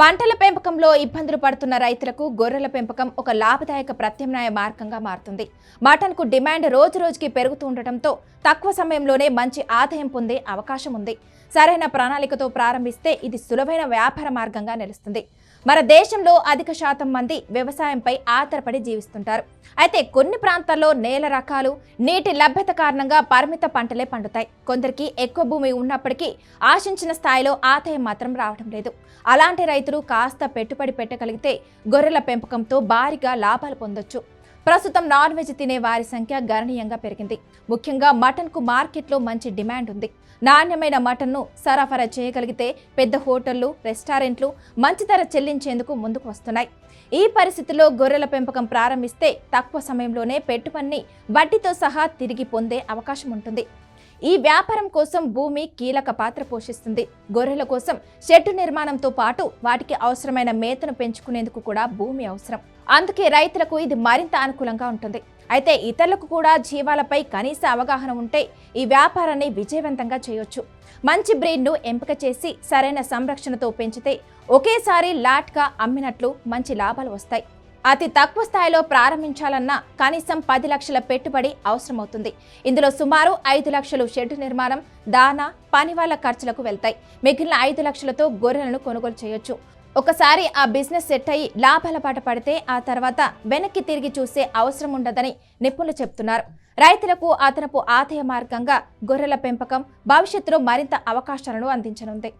పంటల పెంపకంలో ఇబ్బందులు పడుతున్న రైతులకు గొర్రెల పెంపకం ఒక లాభదాయక ప్రత్యామ్నాయ మార్గంగా మారుతుంది. మటన్కు డిమాండ్ రోజు రోజుకి పెరుగుతూ ఉండటంతో తక్కువ సమయంలోనే మంచి ఆదాయం పొందే అవకాశం ఉంది. సరైన ప్రణాళికతో ప్రారంభిస్తే ఇది సులభైన వ్యాపార మార్గంగా నిలుస్తుంది. మన దేశంలో అధిక శాతం మంది వ్యవసాయంపై ఆధారపడి జీవిస్తుంటారు. అయితే కొన్ని ప్రాంతాల్లో నేల రకాలు నీటి లభ్యత కారణంగా పరిమిత పంటలే పండుతాయి. కొందరికి ఎక్కువ భూమి ఉన్నప్పటికీ ఆశించిన స్థాయిలో ఆదాయం మాత్రం రావడం లేదు. అలాంటి రైతు రైతులు కాస్త పెట్టుబడి పెట్టగలిగితే గొర్రెల పెంపకంతో భారీగా లాభాలు పొందొచ్చు. ప్రస్తుతం నాన్ వెజ్ తినే వారి సంఖ్య గణనీయంగా పెరిగింది. ముఖ్యంగా మటన్కు మార్కెట్లో మంచి డిమాండ్ ఉంది. నాణ్యమైన మటన్ను సరఫరా చేయగలిగితే పెద్ద హోటళ్ళు రెస్టారెంట్లు మంచి ధర చెల్లించేందుకు ముందుకు వస్తున్నాయి. ఈ పరిస్థితిలో గొర్రెల పెంపకం ప్రారంభిస్తే తక్కువ సమయంలోనే పెట్టుబడిని వడ్డీతో సహా తిరిగి పొందే అవకాశం ఉంటుంది. ఈ వ్యాపారం కోసం భూమి కీలక పాత్ర పోషిస్తుంది. గొర్రెల కోసం షెడ్డు నిర్మాణంతో పాటు వాటికి అవసరమైన మేతను పెంచుకునేందుకు కూడా భూమి అవసరం. అందుకే రైతులకు ఇది మరింత అనుకూలంగా ఉంటుంది. అయితే ఇతరులకు కూడా జీవాలపై కనీస అవగాహన ఉంటే ఈ వ్యాపారాన్ని విజయవంతంగా చేయొచ్చు. మంచి బ్రీడ్ను ఎంపిక చేసి సరైన సంరక్షణతో పెంచితే ఒకేసారి లాట్గా అమ్మినట్లు మంచి లాభాలు వస్తాయి. అతి తక్కువ స్థాయిలో ప్రారంభించాలన్నా కనీసం పది లక్షల పెట్టుబడి అవసరమవుతుంది. ఇందులో సుమారు ఐదు లక్షలు షెడ్డు నిర్మాణం దానా పనివాళ్ళ ఖర్చులకు వెళ్తాయి. మిగిలిన ఐదు లక్షలతో గొర్రెలను కొనుగోలు చేయొచ్చు. ఒకసారి ఆ బిజినెస్ సెట్ అయ్యి లాభాల పాట పడితే ఆ తర్వాత వెనక్కి తిరిగి చూసే అవసరం ఉండదని నిపుణులు చెప్తున్నారు రైతులకు అదనపు ఆదాయ మార్గంగా గొర్రెల పెంపకం భవిష్యత్తులో మరింత అవకాశాలను అందించనుంది.